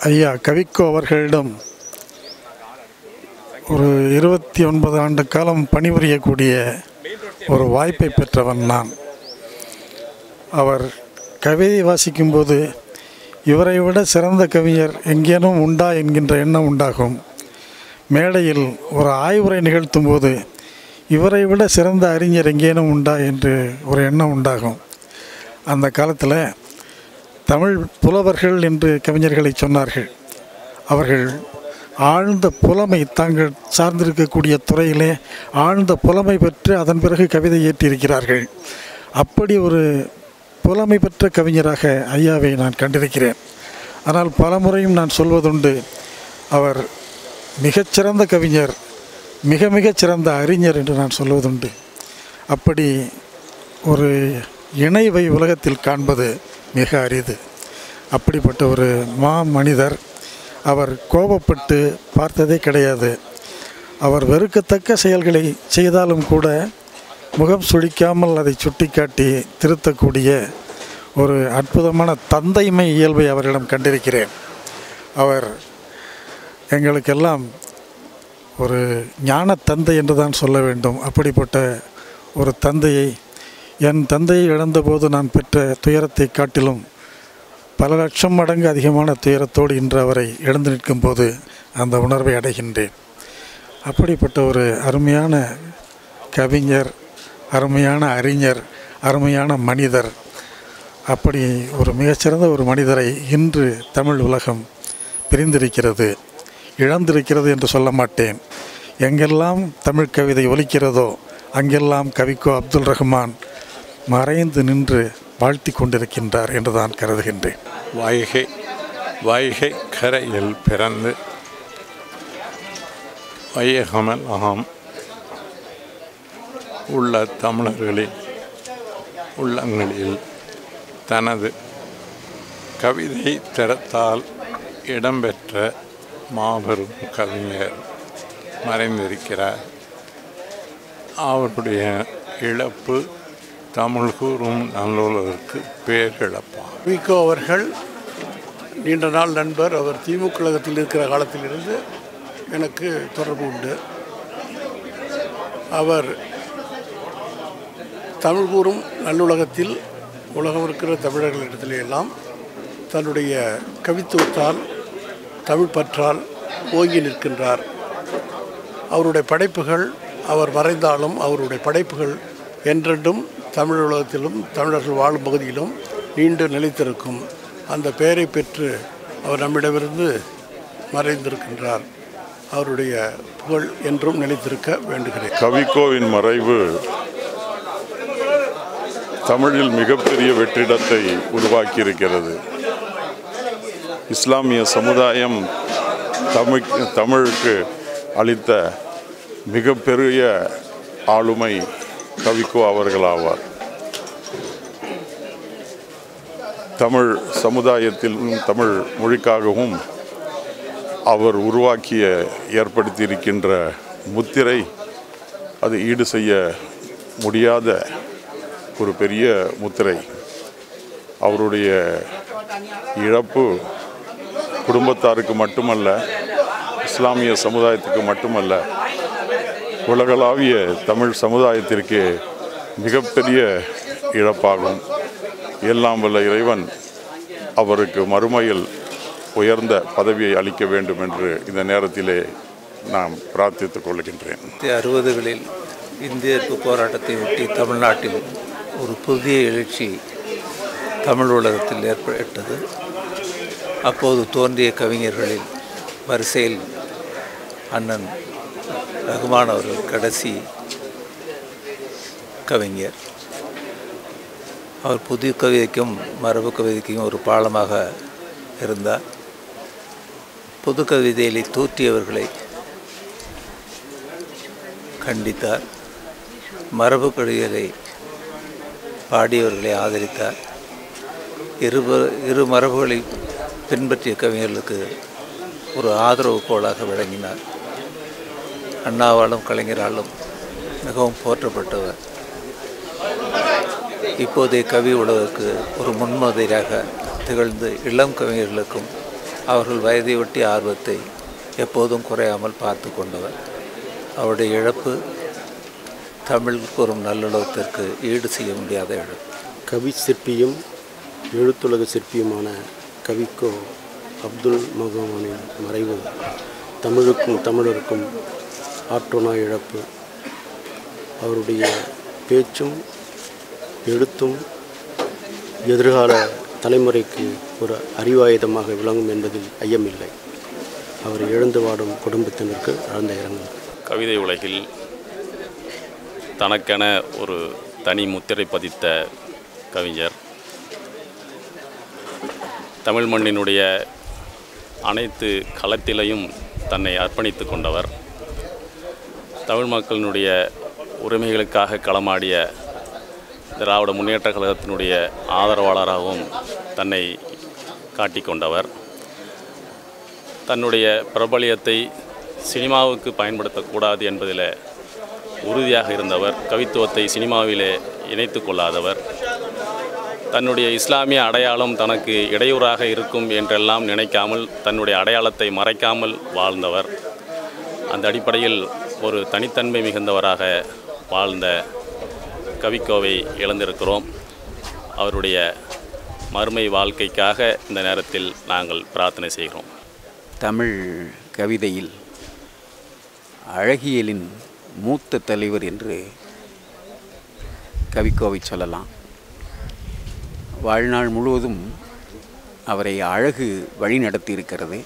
ஐயா கவிக்கோ அவர்களிடம் ஒரு இருபத்தி ஒன்பது ஆண்டு காலம் பணிபுரியக்கூடிய ஒரு வாய்ப்பை பெற்றவன் நான். அவர் கவிதை வாசிக்கும்போது இவரை விட சிறந்த கவிஞர் எங்கேனும் உண்டா? என்கின்ற எண்ணம் உண்டாகும். மேடையில் ஒரு ஆய்வுரை நிகழ்த்தும் போது இவரை விட சிறந்த அறிஞர் எங்கேனும் உண்டா? என்று ஒரு எண்ணம் உண்டாகும். அந்த காலத்தில் தமிழ் புலவர்கள் என்று கவிஞர்களை சொன்னார்கள். அவர்கள் ஆழ்ந்த புலமை தாங்கள் சார்ந்திருக்கக்கூடிய துறையிலே ஆழ்ந்த புலமை பெற்று அதன் பிறகு கவிதை இயற்றியிருக்கிறார்கள் அப்படி ஒரு புலமை பெற்ற கவிஞராக ஐயாவை நான் கண்டிருக்கிறேன். ஆனால் பலமுறையும் நான் சொல்வதுண்டு அவர் மிகச்சிறந்த கவிஞர் மிக மிகச் சிறந்த அறிஞர் என்று நான் சொல்வதுண்டு. அப்படி ஒரு இணைவை உலகத்தில் காண்பது மிக அரிது. அப்படிப்பட்ட ஒரு மா மனிதர் அவர் கோபப்பட்டு பார்த்ததே கிடையாது. அவர் வெறுக்கத்தக்க செயல்களை செய்தாலும் கூட முகம் சுழிக்காமல் அதை சுட்டிக்காட்டி திருத்தக்கூடிய ஒரு அற்புதமான தந்தைமை இயல்பை அவரிடம் கண்டிருக்கிறேன். அவர் எங்களுக்கெல்லாம் ஒரு ஞான தந்தை என்று தான் சொல்ல வேண்டும். அப்படிப்பட்ட ஒரு தந்தையை என் தந்தையை இழந்தபோது நான் பெற்ற துயரத்தை காட்டிலும் பல லட்சம் மடங்கு அதிகமான துயரத்தோடு இன்று அவரை இழந்து நிற்கும் போது அந்த உணர்வை அடைகின்றேன். அப்படிப்பட்ட ஒரு அருமையான கவிஞர் அருமையான அறிஞர் அருமையான மனிதர் அப்படி ஒரு மிகச்சிறந்த ஒரு மனிதரை இன்று தமிழ் உலகம் பிரிந்திருக்கிறது இழந்திருக்கிறது என்று சொல்ல மாட்டேன். எங்கெல்லாம் தமிழ் கவிதை ஒலிக்கிறதோ அங்கெல்லாம் கவிக்கோ அப்துல் ரஹ்மான் மறைந்து நின்று வாழ்த்தி கொண்டிருக்கின்றார் என்று தான் கருதுகின்றேன். வைகை வைகை கரையில் பிறந்து வையகமல் ஆம். உள்ள தமிழர்களின் உள்ளங்களில் தனது கவிதை திறத்தால் இடம்பெற்ற மாபெரும் கவிஞர் மறைந்திருக்கிறார். அவருடைய இழப்பு தமிழ் கூறும் நல்லுலகிற்கு இழப்பார். விகோ அவர்கள் நீண்ட நாள் நண்பர் அவர் திமுக கழகத்தில் இருக்கிற காலத்திலிருந்து எனக்கு தொடர்பு உண்டு. அவர் தமிழ் கூறும் நல்லுலகத்தில் உலகம் இருக்கிற தமிழர்களிடத்திலே எல்லாம் தன்னுடைய கவித்துவத்தால் தமிழ் பற்றால் ஓங்கி நிற்கின்றார். அவருடைய படைப்புகள் அவர் மறைந்தாலும் அவருடைய படைப்புகள் என்றென்றும் தமிழ் உலகத்திலும் தமிழர்கள் வாழும் பகுதியிலும் நீண்டு நிலைத்திருக்கும் அந்த பெயரை பெற்று அவர் நம்மிடமிருந்து மறைந்திருக்கின்றார். அவருடைய புகழ் என்றும் நிலைத்திருக்க வேண்டுகிறேன். கவிக்கோவின் மறைவு தமிழில் மிகப்பெரிய வெற்றிடத்தை உருவாக்கியிருக்கிறது. இஸ்லாமிய சமுதாயம் தமிழ் தமிழுக்கு அளித்த மிகப்பெரிய ஆளுமை கவிக்கோ அவர்களாவார். தமிழ் சமுதாயத்திலும் தமிழ் மொழிக்காகவும் அவர் உருவாக்கிய ஏற்படுத்தியிருக்கின்ற முத்திரை அது ஈடு செய்ய முடியாத ஒரு பெரிய முத்திரை. அவருடைய இழப்பு குடும்பத்தாருக்கு மட்டுமல்ல இஸ்லாமிய சமுதாயத்துக்கு மட்டுமல்ல உலகளாவிய தமிழ் சமுதாயத்திற்கு மிகப்பெரிய இழப்பாகும். எல்லாம் வல்ல இறைவன் அவருக்கு மறுமையில் உயர்ந்த பதவியை அளிக்க வேண்டும் என்று இந்த நேரத்திலே நாம் பிரார்த்தித்துக் கொள்கின்றேன். அறுபதுகளில் இந்திய எதிர்ப்பு போராட்டத்தை ஒட்டி தமிழ்நாட்டில் ஒரு புதிய எழுச்சி தமிழ் உலகத்தில் ஏற்பட்டது. அப்போது தோன்றிய கவிஞர்களில் வரிசையில் அண்ணன் ரகுமான் அவர்கள் கடைசி கவிஞர். அவர் புதிய கவிதைக்கும் மரபு கவிதைக்கும் ஒரு பாலமாக இருந்தார். புது கவிதைகளை தூற்றியவர்களை கண்டித்தார். மரபு கவிதைகளை பாடியவர்களை ஆதரித்தார். இரு இரு மரபுகளை பின்பற்றிய கவிஞர்களுக்கு ஒரு ஆதரவு கோலாக விளங்கினார். அண்ணாவாலும் கலைஞராலும் மிகவும் போற்றப்பட்டவர். இப்போதைய கவி உலகுக்கு ஒரு முன்மாதிரியாக திகழ்ந்து இளம் கவிஞர்களுக்கும் அவர்கள் வயதை ஒட்டி ஆர்வத்தை எப்போதும் குறையாமல் பார்த்து கொண்டவர். அவருடைய இழப்பு தமிழுக்கு ஒரு நல்லுலகத்திற்கு ஈடு செய்ய முடியாத இழப்பு. கவி சிற்பியும் எழுத்துலக சிற்பியுமான கவிக்கோ அப்துல் மகமானின் மறைவு தமிழுக்கும் தமிழருக்கும் ஆற்றோனா இழப்பு. அவருடைய பேச்சும் எழுத்தும் எதிர்கால தலைமுறைக்கு ஒரு அறிவாயுதமாக விளங்கும் என்பதில் ஐயமில்லை. அவர் எழுந்து வாடும் குடும்பத்தினருக்கு ஆழ்ந்த இரங்கல். கவிதை உலகில் தனக்கென ஒரு தனி முத்திரை பதித்த கவிஞர் தமிழ் மண்ணினுடைய அனைத்து களத்திலையும் தன்னை அர்ப்பணித்து கொண்டவர் தமிழ் மக்களினுடைய உரிமைகளுக்காக களமாடிய திராவிட முன்னேற்ற கழகத்தினுடைய ஆதரவாளராகவும் தன்னை காட்டிக்கொண்டவர். தன்னுடைய பிரபலியத்தை சினிமாவுக்கு பயன்படுத்தக்கூடாது என்பதில் உறுதியாக இருந்தவர் கவித்துவத்தை சினிமாவிலே இணைத்து கொள்ளாதவர். தன்னுடைய இஸ்லாமிய அடையாளம் தனக்கு இடையூறாக இருக்கும் என்றெல்லாம் நினைக்காமல் தன்னுடைய அடையாளத்தை மறைக்காமல் வாழ்ந்தவர். அந்த அடிப்படையில் ஒரு தனித்தன்மை மிகுந்தவராக வாழ்ந்த கவிக்கோவை இழந்திருக்கிறோம். அவருடைய மறுமை வாழ்க்கைக்காக இந்த நேரத்தில் நாங்கள் பிரார்த்தனை செய்கிறோம். தமிழ் கவிதையில் அழகியலின் மூத்த தலைவர் என்று கவிக்கோவை சொல்லலாம். வாழ்நாள் முழுவதும் அவரை அழகு வழி நடத்தியிருக்கிறது.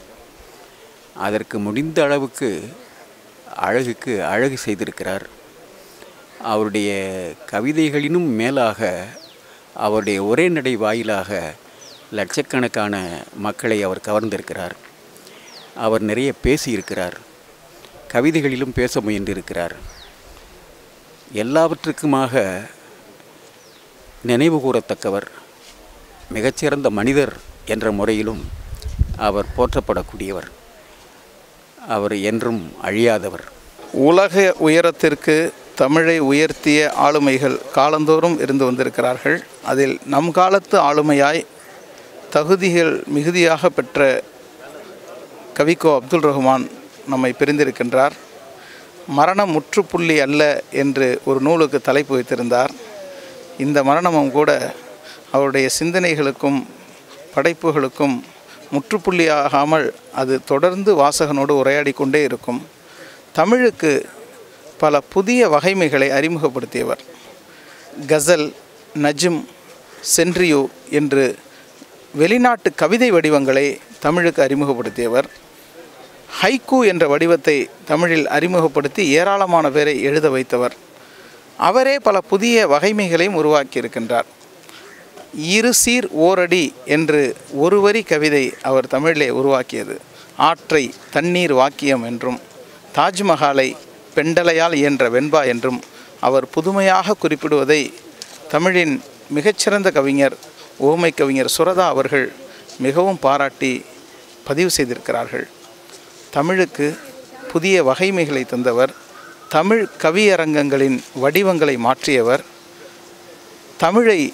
அதற்கு முடிந்த அளவுக்கு அழகுக்கு அழகு செய்திருக்கிறார். அவருடைய கவிதைகளினும் மேலாக அவருடைய ஒரே நடை வாயிலாக லட்சக்கணக்கான மக்களை அவர் கவர்ந்திருக்கிறார். அவர் நிறைய பேசியிருக்கிறார். கவிதைகளிலும் பேச முயன்றிருக்கிறார். எல்லாவற்றுக்குமாக நினைவு கூறத்தக்கவர் மிகச்சிறந்த மனிதர் என்ற முறையிலும் அவர் போற்றப்படக்கூடியவர். அவர் என்றும் அழியாதவர். உலக உயரத்திற்கு தமிழை உயர்த்திய ஆளுமைகள் காலந்தோறும் இருந்து வந்திருக்கிறார்கள். அதில் நம் காலத்து ஆளுமையாய் தகுதிகள் மிகுதியாக பெற்ற கவிக்கோ அப்துல் ரஹ்மான் நம்மை பிரிந்திருக்கின்றார். மரணம் முற்றுப்புள்ளி அல்ல என்று ஒரு நூலுக்கு தலைப்பு வைத்திருந்தார். இந்த மரணமும் கூட அவருடைய சிந்தனைகளுக்கும் படைப்புகளுக்கும் முற்றுப்புள்ளியாகாமல் அது தொடர்ந்து வாசகனோடு உரையாடி கொண்டே இருக்கும். தமிழுக்கு பல புதிய வகைமைகளை அறிமுகப்படுத்தியவர். கசல் நஜும் சென்ட்ரியோ என்று வெளிநாட்டு கவிதை வடிவங்களை தமிழுக்கு அறிமுகப்படுத்தியவர். ஹைக்கூ என்ற வடிவத்தை தமிழில் அறிமுகப்படுத்தி ஏராளமான பேரை எழுத வைத்தவர். அவரே பல புதிய வகைமைகளையும் உருவாக்கியிருக்கின்றார். இரு சீர் ஓரடி என்று ஒரு வரி கவிதை அவர் தமிழிலே உருவாக்கியது. ஆற்றை தண்ணீர் வாக்கியம் என்றும் தாஜ்மஹாலை பெண்டலையால் இயன்ற வெண்பா என்றும் அவர் புதுமையாக குறிப்பிடுவதை தமிழின் மிகச்சிறந்த கவிஞர் ஓமை கவிஞர் சுரதா அவர்கள் மிகவும் பாராட்டி பதிவு செய்திருக்கிறார்கள். தமிழுக்கு புதிய வகைமைகளை தந்தவர் தமிழ் கவியரங்கங்களின் வடிவங்களை மாற்றியவர் தமிழை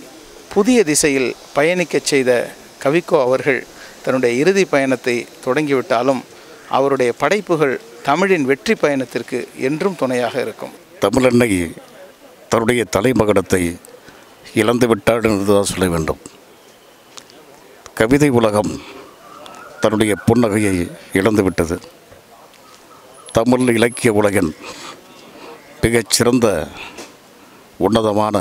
புதிய திசையில் பயணிக்கச் செய்த கவிக்கோ அவர்கள் தன்னுடைய இறுதி பயணத்தை தொடங்கிவிட்டாலும் அவருடைய படைப்புகள் தமிழின் வெற்றி பயணத்திற்கு என்றும் துணையாக இருக்கும். தமிழன்னை தன்னுடைய தலைமகனத்தை இழந்து விட்டாள் என்றுதான் சொல்ல வேண்டும். கவிதை உலகம் தன்னுடைய புன்னகையை இழந்துவிட்டது தமிழ் இலக்கிய உலகின் மிகச்சிறந்த உன்னதமான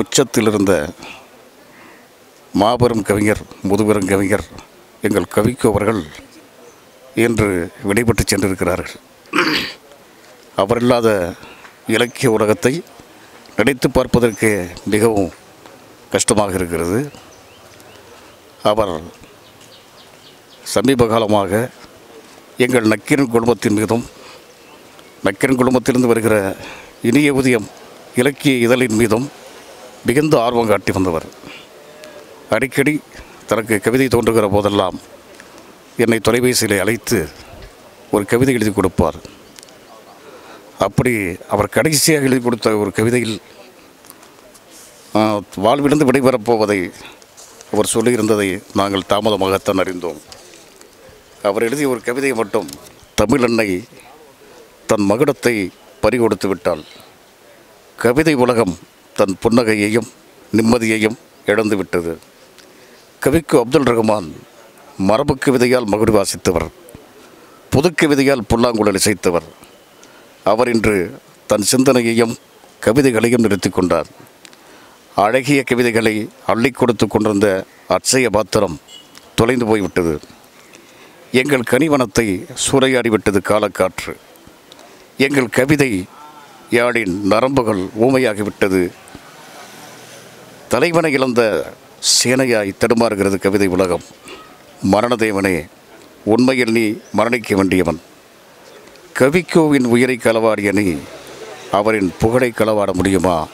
உச்சத்திலிருந்த மாபெரும் கவிஞர் முதுபெரும் கவிஞர் எங்கள் கவிக்கு அவர்கள் இன்று விடைபெற்று சென்றிருக்கிறார்கள். அவர் இல்லாத இலக்கிய உலகத்தை நினைத்து பார்ப்பதற்கு மிகவும் கஷ்டமாக இருக்கிறது. அவர் சமீப காலமாக எங்கள் நக்கீரன் குடும்பத்தின் மீதும் நக்கீரன் குடும்பத்திலிருந்து வருகிற இனிய உதயம் இலக்கிய இதழின் மீதும் மிகுந்த ஆர்வம் காட்டி வந்தவர். அடிக்கடி தனக்கு கவிதை தோன்றுகிற போதெல்லாம் என்னை தொலைபேசியில் அழைத்து ஒரு கவிதை எழுதி கொடுப்பார். அப்படி அவர் கடைசியாக எழுதி கொடுத்த ஒரு கவிதையில் வாழ்விலிருந்து விடைபெறப் போவதை அவர் சொல்லியிருந்ததை நாங்கள் தாமதமாகத்தான் அறிந்தோம். அவர் எழுதிய ஒரு கவிதையை மட்டும் தமிழன்னை தன் மகுடத்தை பறிகொடுத்து விட்டாள். கவிதை உலகம் தன் புன்னகையையும் நிம்மதியையும் இழந்து விட்டது. கவிக்கு அப்துல் ரஹ்மான் மரபு கவிதையால் மகுடி வாசித்தவர் புதுக்கு விதையால் புல்லாங்குழல் இசைத்தவர். அவர் இன்று தன் சிந்தனையையும் கவிதைகளையும் நிறுத்தி கொண்டார். அழகிய கவிதைகளை அள்ளி கொடுத்து கொண்டிருந்த அட்சய பாத்திரம் தொலைந்து போய்விட்டது. எங்கள் கனிவனத்தை சூறையாடிவிட்டது காலக்காற்று. எங்கள் கவிதை யாழின் நரம்புகள் ஊமையாகிவிட்டது. தலைவனை இழந்த சேனையாய் தடுமாறுகிறது கவிதை உலகம். மரணதேவனே உண்மையில் நீ மரணிக்க வேண்டியவன். கவிக்கோவின் உயிரை களவாடிய நீ அவரின் புகழை களவாட முடியுமா?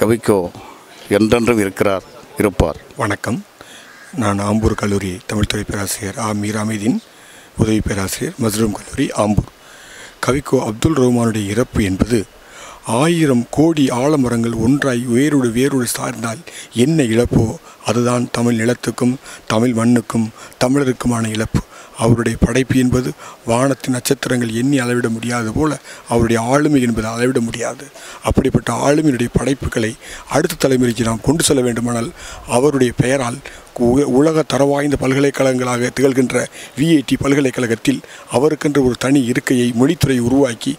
கவிக்கோ என்றென்றும் இருக்கிறார் இருப்பார். வணக்கம். நான் ஆம்பூர் கல்லூரி தமிழ்துறை பேராசிரியர் ஆ. மீராமிதீன் உதவி பேராசிரியர் மஸ்ரூம் கல்லூரி ஆம்பூர். கவிக்கோ அப்துல் ரஹ்மானுடைய இறப்பு என்பது ஆயிரம் கோடி ஆலமரங்கள் ஒன்றாய் வேரோடு வேரோடு சார்ந்தால் என்ன இழப்போ? அதுதான் தமிழ் நிலத்துக்கும் தமிழ் மண்ணுக்கும் தமிழருக்குமான இழப்பு. அவருடைய படைப்பு என்பது வானத்தின் நட்சத்திரங்கள் எண்ணி அளவிட முடியாது போல அவருடைய ஆளுமை என்பது அளவிட முடியாது. அப்படிப்பட்ட ஆளுமையினுடைய படைப்புகளை அடுத்த தலைமுறைக்கு நாம் கொண்டு செல்ல வேண்டுமானால் அவருடைய பெயரால் உ- உலக தரவாய்ந்த பல்கலைக்கழகங்களாக திகழ்கின்ற விஐடி பல்கலைக்கழகத்தில் அவருக்கென்று ஒரு தனி இருக்கையை மொழித்துறை உருவாக்கி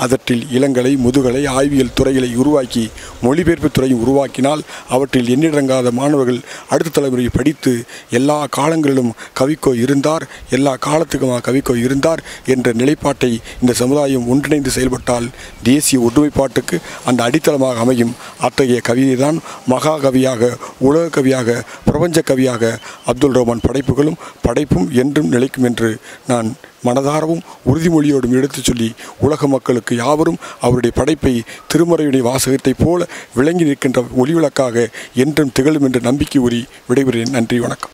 அதற்றில் இளங்கலை முதுகலை ஆய்வியல் துறைகளை உருவாக்கி மொழிபெயர்ப்பு துறையும் உருவாக்கினால் அவற்றில் எண்ணிடங்காத மாணவர்கள் அடுத்த தலைமுறையை படித்து எல்லா காலங்களிலும் கவிக்கோ இருந்தார் எல்லா காலத்துக்குமா கவிக்கோ இருந்தார் என்ற நிலைப்பாட்டை இந்த சமுதாயம் ஒன்றிணைந்து செயல்பட்டால் தேசிய ஒற்றுமைப்பாட்டுக்கு அந்த அடித்தளமாக அமையும். அத்தகைய கவிதைதான் மகாகவியாக உலக கவியாக பிரபஞ்ச கவியாக அப்துல் ரஹ்மான் படைப்புகளும் படைப்பும் என்றும் நிலைக்கும் என்று நான் மனதாரவும் உறுதிமொழியோடும் எடுத்துச் சொல்லி உலக மக்களுக்கு யாவரும் அவருடைய படைப்பை திருமறையுடைய வாசகத்தைப் போல விளங்கி நிற்கின்ற ஒளிவிளக்காக என்றும் திகழும் என்று நம்பிக்கை உரி விடைபெறுகிறேன். நன்றி வணக்கம்.